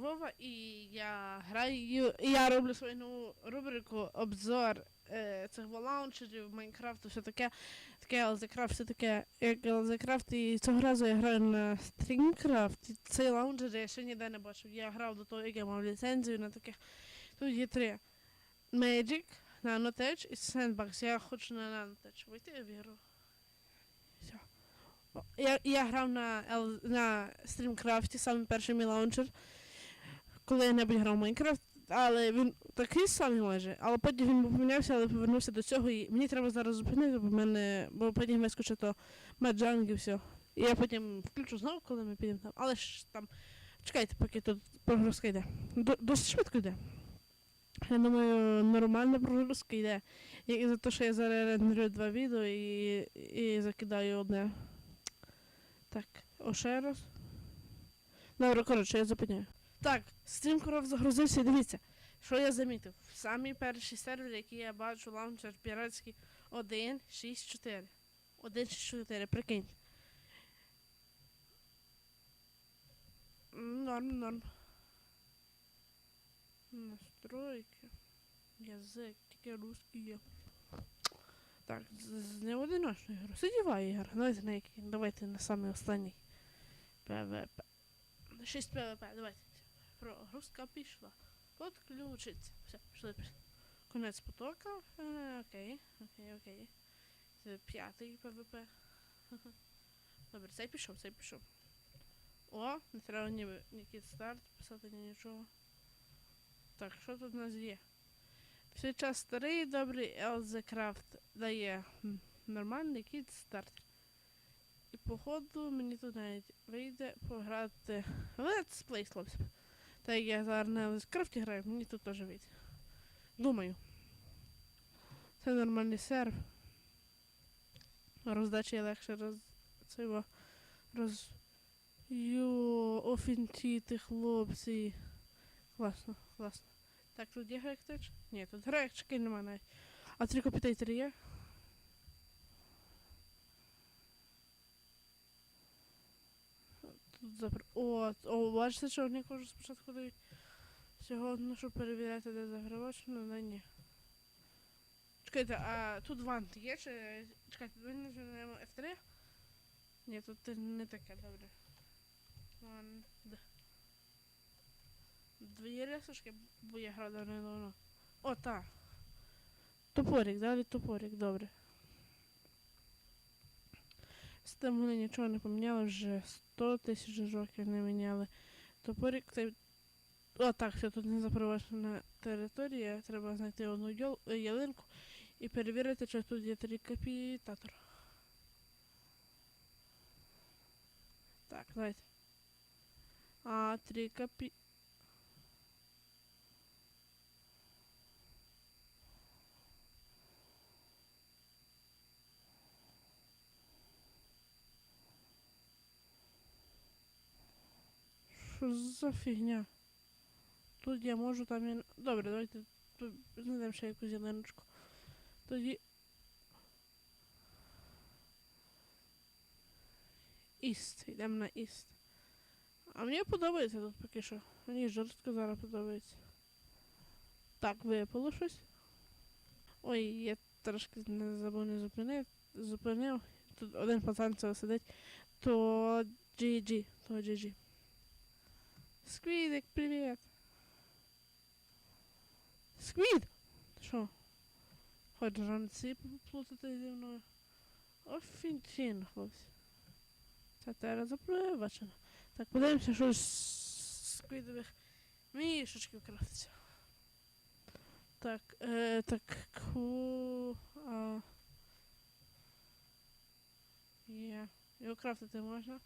Вова, і я граю. І я роблю свою нову рубрику обзор е, цих лаунчерів, Майнкрафту, все таке. Таке LZCraft, все таке, як LZCraft, і цього разу я граю на Streamcraft. І цей лаунчер я ще ніде не бачив. Я грав до того, як я мав ліцензію на таких. Тут є три. Magic, Nanotech і Sandbox. Я хочу на Nanotech вийти в ігру. Все. Я, я грав на, на Streamcraft, самий перший мій лаунчер, коли я небудь грав Майнкрафт, але він такий самий майже, але потім він помінявся, але повернувся до цього, і мені треба зараз зупинити, бо в мене, бо потім вискочить то Маджанг і все. І я потім включу знову, коли ми підемо там. Але ж там, чекайте, поки тут прогрузка йде. Досить швидко йде. Я думаю, нормальна прогрузка йде. І за те, що я зараз рендерю два відео і, і закидаю одне. Так, о ще раз. Добре, коротше, я зупиняю. Так, стрімкоров загрузився, дивіться, що я замітив. Самий перший сервер, який я бачу, лаунчер піратський 1.6.4. 1.6.4, прикинь. Норм, норм. Настройки. Язик, тільки русський є. Так, з, неодиночної гри. Сидівай ігор. Давайте на який. Давайте на самий останній. ПВП. 6 ПВП, давайте. Прогрузка пішла. Подключиться. Все, пішли. Конець потока. Е, окей, окей, окей. Це п'ятий ПВП. Добре, цей пішов, цей пішов. О, не треба ні, ні кідстарт писати, ні нічого. Так, що тут у нас є? Все час старий добрий LZ Craft дає нормальний кіт старт. І походу мені тут навіть вийде пограти Let's Play, хлопці. Та я зараз на Craft граю, мені тут теж вийде. Думаю. Це нормальний серв. Роздачі легше роз... Це його роз... Йо, офінтіти, хлопці. Класно, класно. Так, тут є гректич? Ні, тут гречки немає. А три копітейтери є? Тут запр... О, о, бачите, що вони кажуть спочатку дають сьогодні, щоб перевіряти, де загравачено, да ні. Чекайте, а тут вант є чи. Чекайте, ми нажимаємо F3? Ні, тут не таке, добре. Вант. Дві рисочки, бо я грав давно. О, так. Топорик, далі топорик, добре. З тим вони нічого не поміняли, вже 100 тисяч років не міняли. Топорик цей. О, так, все, тут не запроваджена територія. Треба знайти одну йол... ялинку і перевірити, чи тут є трикапітатор. Так, давайте. А, трикапі... Що за фігня? Тут я можу, там я... Добре, давайте знайдемо ще якусь ялиночку. Тоді. Іст, йдемо на іст. А мені подобається тут поки що. Мені жорстко зараз подобається. Так, випало щось. Ой, я трошки не забув не зупинив. Зупинив. Тут один пацан цього сидить. То GG, то GG. Сквідик, привіт. Сквід! Що? Хоч ранці плутати зі мною. Офінчин, хлопці. Це тера запливачена. Так, подивимося, що з сквідових мішечків крафтиться. Так, е, так, ку... А... Є. Його крафтити можна?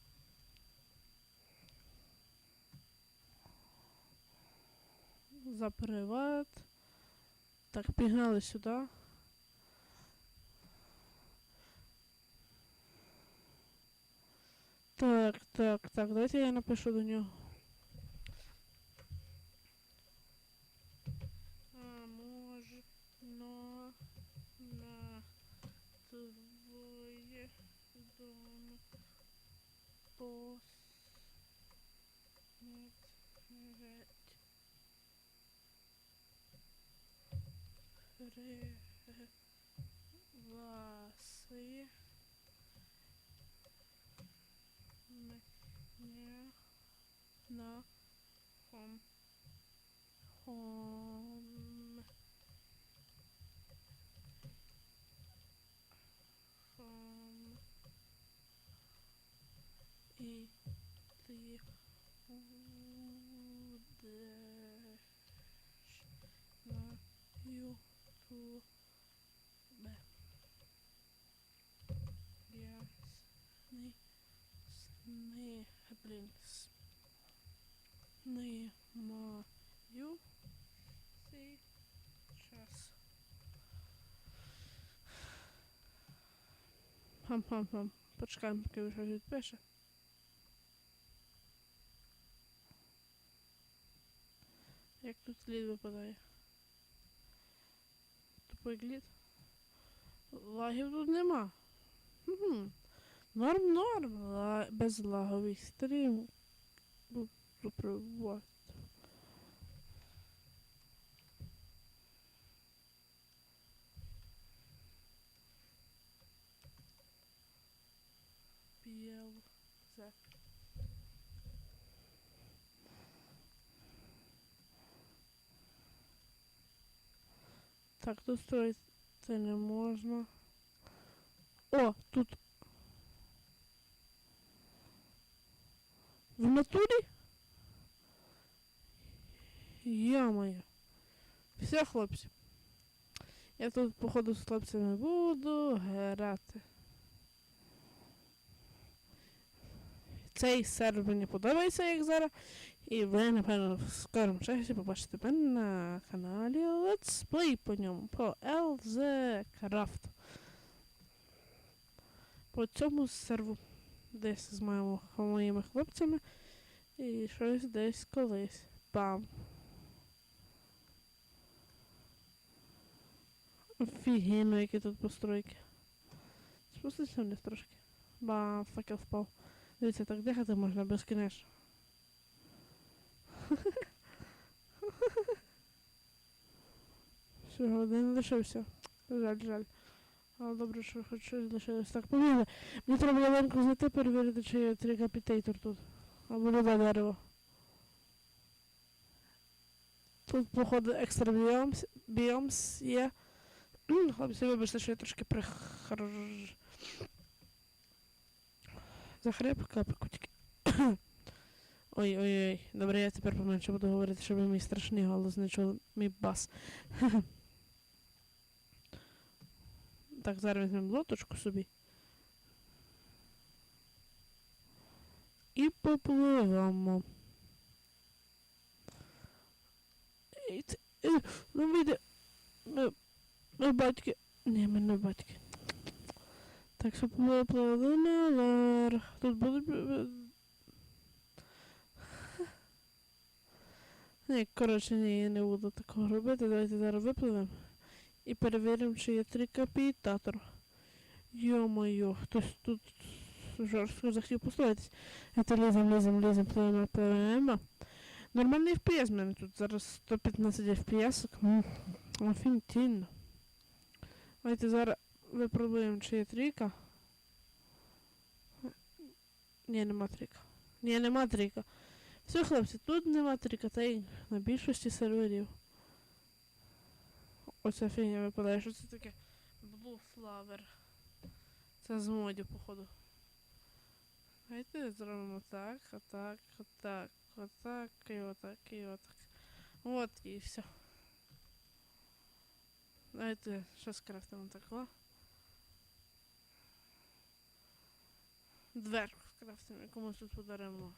За приват. Так, пігнали сюди. Так, так, так, давайте я напишу до нього. А можна на твоє дом пос... Tady vlasy mě na hom hom hom i ty na juh на Ютубе. Ясний сни, блін, снимаю сейчас. Хам-хам-хам. Почекаємо, поки він щось відпише. Як тут слід випадає? Тупий. Лагів тут нема. Хм. Норм, норм. Ла... Без лагових стрім. Буду Так, тут строїти не можна. О, тут. В натурі? Йо-моє. Все, хлопці. Я тут, походу, з хлопцями буду грати. Цей сервер мені подобається, як зараз. І ви, напевно, в скорому часі побачите мене на каналі Let's Play по ньому, по LZ Craft. По цьому серву десь з моїми, моїми хлопцями. І щось десь колись. Бам. Офігенно, які тут постройки. Спуститься вниз трошки. Бам, факел впав. Дивіться, так дихати можна безкінечно. Все, один лишився. Жаль, жаль. Але добре, що хоч щось лишилось. Так, поміли. Мені треба ялинку знайти, перевірити, чи є трикапітейтор тут. Або любе дерево. Тут, походу, екстра біомс, біомс є. Хлопці, вибачте, що я трошки прихар... Захрип капикутики. Ой-ой-ой, добре, я тепер поменше буду говорити, щоб мій страшний голос не чув мій бас. так, зараз візьмемо лоточку собі. І попливемо. Е, Ну вийде. Ми, ми батьки. Ні, ми не батьки. Так що попливли наверх. Тут будуть. Ні, коротше, ні, не буду такого робити. Давайте зараз випливемо і перевіримо, чи є трикапітатор. Йо-моє, хтось тут жорстко захотів построїтись. Это лізем, лізем, лізем, пливемо, пливемо. Нормальний FPS в мене тут. Зараз 115 FPS. М, Офігенно. Давайте зараз випробуємо, чи є трійка. Ні, нема трійка. Ні, нема трійка. Все, хлопці, тут нема та на більшості серверів. Оця фігня випадає. Що це таке? Blue Flower. Це з модів, походу. Давайте зробимо так, отак, отак, отак, і отак, і отак. От і все. Давайте ще скрафтимо такого. Дверку скрафтимо, якомусь тут подаримо.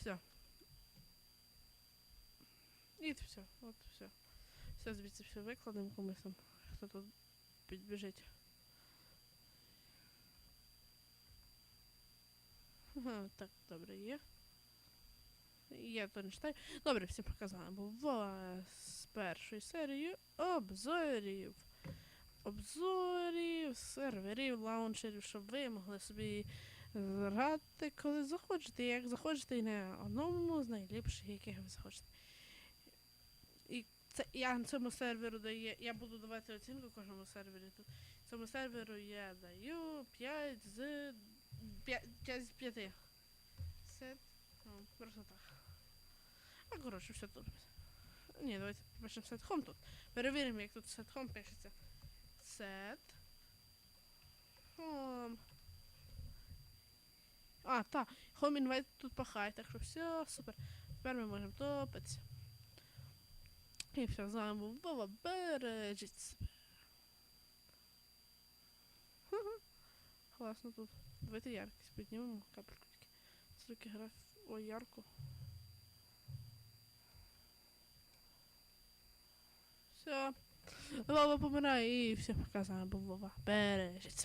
Все. І все, от все. Все звідси все викладемо комусь там, хто тут підбіжить. Ага, так, добре, є. Я то не читаю. Добре, всім показала. Бува з першої серії обзорів. Обзорів, серверів, лаунчерів, щоб ви могли собі грати, коли захочете, як захочете, і на одному з найліпших, яких ви захочете. І це я на цьому серверу дає. Я буду давати оцінку кожному сервері тут. Цьому серверу я даю 5 з 5, 5 з 5. Сет. Ну, просто так. А коротше, все тут. Ні, давайте пишемо home тут. Перевіримо, як тут home пишеться. Set home. А, так. Home invite тут пахає, так що все, супер. Тепер ми можемо топитися. І все, з вами був Вова, бережіть себе. Класно тут. Давайте яркість піднімемо капельку тільки. Це таке граф. Ой, ярко. Все. Вова помирає і все, пока з був Вова. Бережіть.